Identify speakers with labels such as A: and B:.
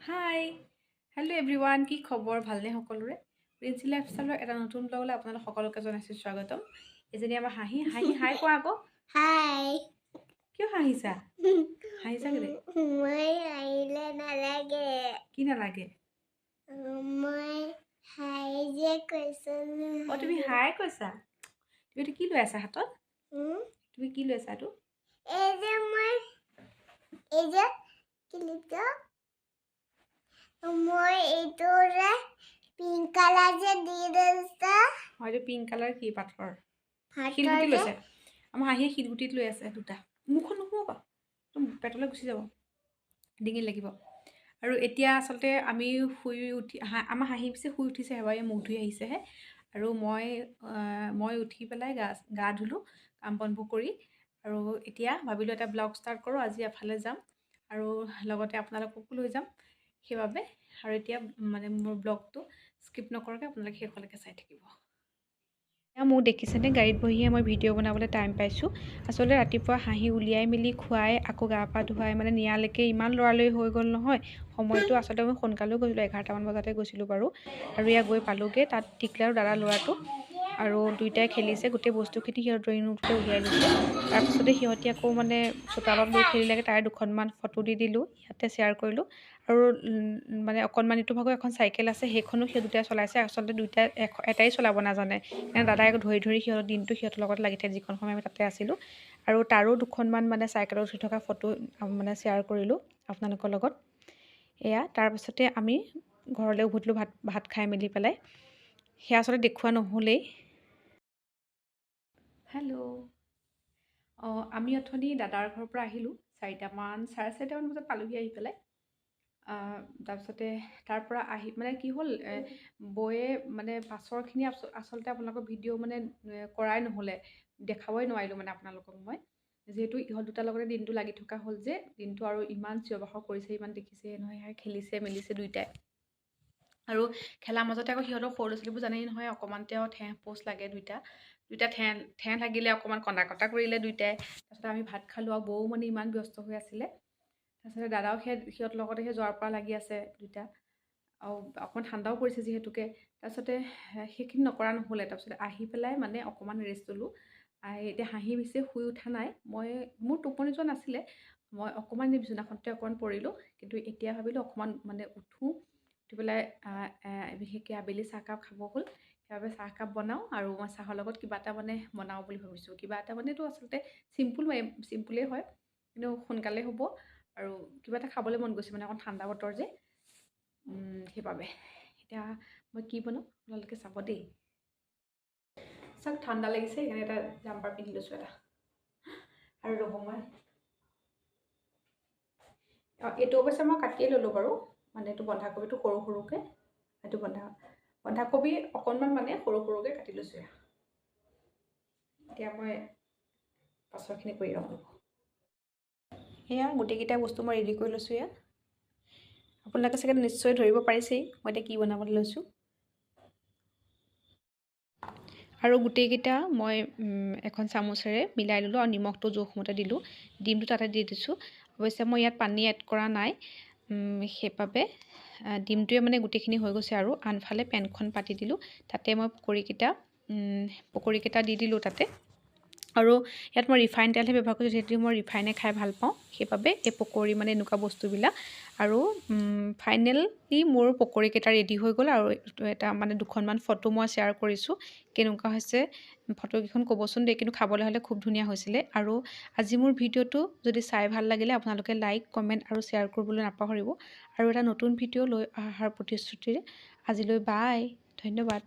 A: Hi hello everyone কি খবৰ? ভালনে সকলোৰে? প্ৰিন্সি লাইফষ্টাইলৰ এটা নতুন ব্লগলৈ আপোনালোক সকলোকে জনাইছোঁ স্বাগতম। এজনী আমাৰ হাঁহি হাঁহি হাই কোৱা আকৌ।
B: হাই
A: কিয় হাঁহিছা? হাঁহিছা কেলে?
B: মই আহিলে নালাগে।
A: কি নালাগে?
B: মই হাই যে কৈছো
A: অঁ তুমি হাই কৈছা? তুমি এইটো কি লৈ আছা হাতত? তুমি কি লৈ এইটো?
B: এই যে মই এই যে ক্লিপটো মই এইটো যে পিংক কালাৰ যে দি দিছে
A: এইটো পিংক কালাৰ কি পাথৰ? শিলগুটি লৈছে। আমাৰ হাঁহিয়ে শিলগুটিত লৈ আছে দুটা। মুখখন নুশুমাবা একদম পেটলৈ গুচি যাব। ডিঙিত লাগিব। আৰু এতিয়া আচলতে আমি শুই উঠি আমাৰ হাঁহি পিছে শুই উঠিছে এই মুখ ধুই আহিছেহে। আৰু মই মই উঠি পেলাই গা গা ধুলোঁ কাম বনবোৰ কৰি। আৰু এতিয়া ভাবিলোঁ এটা ব্লগ ষ্টাৰ্ট কৰোঁ আজি এফালে যাম। আৰু লগতে আপোনালোককো লৈ যাম। সেইবাবে আৰু এতিয়া মানে মোৰ ব্লগটো স্কিপ নকৰাকৈ আপোনালোকে শেষলৈকে চাই থাকিব। এয়া মোক দেখিছেনে গাড়ীত বহিয়ে মই ভিডিঅ' বনাবলৈ টাইম পাইছোঁ। আচলতে ৰাতিপুৱা হাঁহি উলিয়াই মেলি খুৱাই আকৌ গা পা ধুৱাই মানে নিয়ালৈকে ইমান লৰালৰি হৈ গ'ল নহয়। সময়টো আচলতে মই সোনকালেও গৈছিলোঁ এঘাৰটামান বজাতে গৈছিলোঁ বাৰু। আৰু এয়া গৈ পালোঁগৈ তাত টিকলা আৰু দাদা ল'ৰাটো। আৰু দুয়োটাই খেলিছে গোটেই বস্তুখিনি সিহঁতৰ ড্ৰয়িং ৰুমতে উলিয়াই লৈছে তাৰপিছতে সিহঁতি আকৌ মানে চোতালত লৈ খেলিলেগৈ তাৰে দুখনমান ফটো দি দিলোঁ ইয়াতে শ্বেয়াৰ কৰিলোঁ। আৰু মানে অকণমানিটো ভাগৰ এখন চাইকেল আছে সেইখনো সেই দুটাই চলাইছে আচলতে দুইটাই এটাই চলাব নাজানে। সেইকাৰণে দাদাই ধৰি ধৰি সিহঁতৰ দিনটো সিহঁতৰ লগত লাগি থাকে যিখন সময় আমি তাতে আছিলোঁ। আৰু তাৰো দুখনমান মানে চাইকেলত উঠি থকা ফটো মানে শ্বেয়াৰ কৰিলোঁ আপোনালোকৰ লগত। এয়া তাৰপাছতে আমি ঘৰলৈ উভতিলোঁ ভাত ভাত খাই মেলি পেলাই। সেয়া আচলতে দেখুওৱা নহ'লেই। হেল্ল' অঁ আমি অথনি দাদাৰ ঘৰৰ পৰা আহিলোঁ চাৰিটামান চাৰে চাৰিটামান বজাত পালোহি আহি পেলাই। তাৰপিছতে তাৰ পৰা আহি মানে কি হ'ল বৌয়ে মানে পাছৰখিনি আচ- আচলতে আপোনালোকৰ ভিডিঅ' মানে কৰাই নহ'লে দেখাবই নোৱাৰিলোঁ মানে আপোনালোকক মই। যিহেতু ইহঁত দুটাৰ লগতে দিনটো লাগি থকা হ'ল যে দিনটো আৰু ইমান চিঞৰ বাখৰ কৰিছে ইমান দেখিছে নহয় খেলিছে মেলিছে দুইটাই। আৰু খেলাৰ মাজতে আকৌ সিহঁতৰ সৰু ল'ৰা ছোৱালীবোৰ জানেই নহয় অকণমানতে আৰু ঠেহ পোচ লাগে দুইটা। দুইটা ঠেহ ঠেহ লাগিলে অকণমান কন্দা কটা কৰিলে দুইটাই। তাৰপিছতে আমি ভাত খালোঁ আৰু বৌও মানে ইমান ব্যস্ত হৈ আছিলে। তাৰপিছতে দাদাও সেই সিহঁতৰ লগতে সেই যোৱাৰ পৰা লাগি আছে দুইটা। আৰু অকণমান ঠাণ্ডাও পৰিছে যিহেতুকে। তাৰপিছতে সেইখিনি নকৰা নহ'লে। তাৰপিছতে আহি পেলাই মানে অকণমান ৰেষ্ট ল'লোঁ। এতিয়া হাঁহি পিছে শুই উঠা নাই। মই মোৰ টোপনি যোৱা নাছিলে। মই অকণমান বিচনাখনতে অকণমান পৰিলোঁ। কিন্তু এতিয়া ভাবিলোঁ অকণমান মানে উঠোঁ। উঠি পেলাই বিশেষকৈ আবেলি চাহকাপ খাব হ'ল। সেইবাবে চাহকাপ বনাওঁ আৰু মই চাহৰ লগত কিবা এটা মানে বনাওঁ বুলি ভাবিছোঁ। কিবা এটা মানেতো আচলতে চিম্পুল চিম্পুলেই হয় কিন্তু সোনকালে হ'ব আৰু কিবা এটা খাবলৈ মন গৈছে মানে অকণ ঠাণ্ডা বতৰ যে। সেইবাবে। এতিয়া মই কি বনাওঁ আপোনালোকে চাব দেই। চাওক ঠাণ্ডা লাগিছে সেইকাৰণে এটা জাম্পাৰ পিন্ধি লৈছোঁ এটা। আৰু ৰ'ব মই। অঁ, এইটো অৱশ্যে মই কাটিয়ে ল'লোঁ বাৰু। মানে এইটো বন্ধাকবিটো সৰু সৰুকৈ এইটো বন্ধা বন্ধাকবি অকণমান মানে সৰু সৰুকৈ কাটি লৈছোঁ। এতিয়া মই পাছৰখিনি কৰি লওঁ এয়া গোটেইকেইটা বস্তু মই ৰেডি কৰি লৈছোঁ এয়া আপোনালোকে চাগে নিশ্চয় ধৰিব পাৰিছেই মই এতিয়া কি বনাবলৈ লৈছোঁ। আৰু গোটেইকেইটা মই এখন চামুচেৰে মিলাই ল'লোঁ আৰু নিমখটো জোখমতে দিলোঁ। ডিমটো তাতে দি দিছোঁ। অৱশ্যে মই ইয়াত পানী এড কৰা নাই। সেইবাবে ডিমটোৱে মানে গোটেইখিনি হৈ গৈছে আৰু আনফালে পেনখন পাতি দিলোঁ। তাতে মই পকৰীকেইটা পকৰীকেইটা দি দিলোঁ তাতে। আৰু ইয়াত মই ৰিফাইন তেলহে ব্যৱহাৰ কৰিছোঁ যিহেতু মই ৰিফাইনে খাই ভাল পাওঁ। সেইবাবে এই পকৰী মানে এনেকুৱা বস্তুবিলাক। আৰু ফাইনেলি মোৰ পকৰীকেইটা ৰেডি হৈ গ'ল আৰু এটা মানে দুখনমান ফটো মই শ্বেয়াৰ কৰিছোঁ। কেনেকুৱা হৈছে ফটোকেইখন ক'বচোন দেই কিন্তু খাবলৈ হ'লে খুব ধুনীয়া হৈছিলে। আৰু আজি মোৰ ভিডিঅ'টো যদি চাই ভাল লাগিলে আপোনালোকে লাইক কমেণ্ট আৰু শ্বেয়াৰ কৰিবলৈ নাপাহৰিব। আৰু এটা নতুন ভিডিঅ' লৈ অহাৰ প্ৰতিশ্ৰুতিৰে আজিলৈ বাই ধন্যবাদ।